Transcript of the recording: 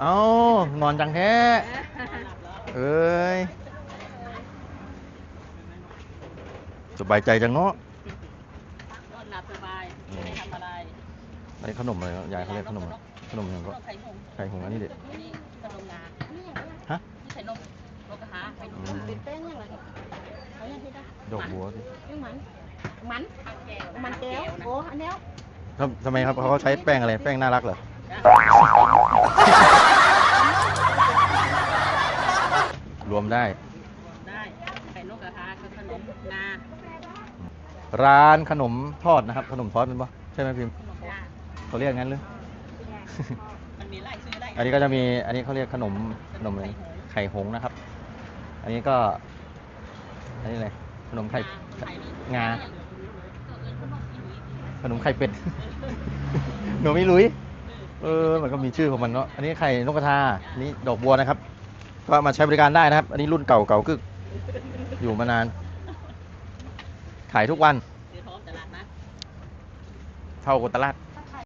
เอ้านอนจังแท้ เอ้ย สบายใจจังเนาะนอนหลับสบายไม่ได้ทำอะไรอันนี้ขนมอะไรเนาะยายเขาเรียกขนมอะไรขนมอย่างขก็นมไข่หงไข่หงอันนี้เด็ดนี่ขนมงาฮะที่ใส่นมนกกระทะไข่นมอืมเป็นแป้งยังไงเขายังที่ได้ดอกบัวสิยังมันมันแก้วมันแก้วโอ้อันเนี้ยทำทำไมครับเขาใช้แป้งอะไร แป้งน่ารักเหรอ วมได้ ได้ไข่นกกระทะคือขนมงาร้านขนมทอดนะครับ ขนมทอดเป็นปะใช่ไหมพิมพ์ขนมงาเขาเรียกงั้นหรือ มันมีไล่ซื้อได้อันนี้ก็จะมี อันนี้เขาเรียกขนมขนมอะไรไข่หงส์นะครับ อันนี้ก็ อันนี้อะไรขนมไข่ไข่นี่งาก็เอิ้นขนมอีหลีขนมไข่เป็ด หนูไม่รู้เออ มันก็มีชื่อของมันเนาะ อันนี้ไข่นกกระทาอันนี้ดอกบัวนะครับ ก็มาใช้บริการได้นะครับ อันนี้รุ่นเก่าเก่ากึกอยู่มานาน ขายทุกวัน ซื้อท้องตลาดนัดเท่ากับตลาด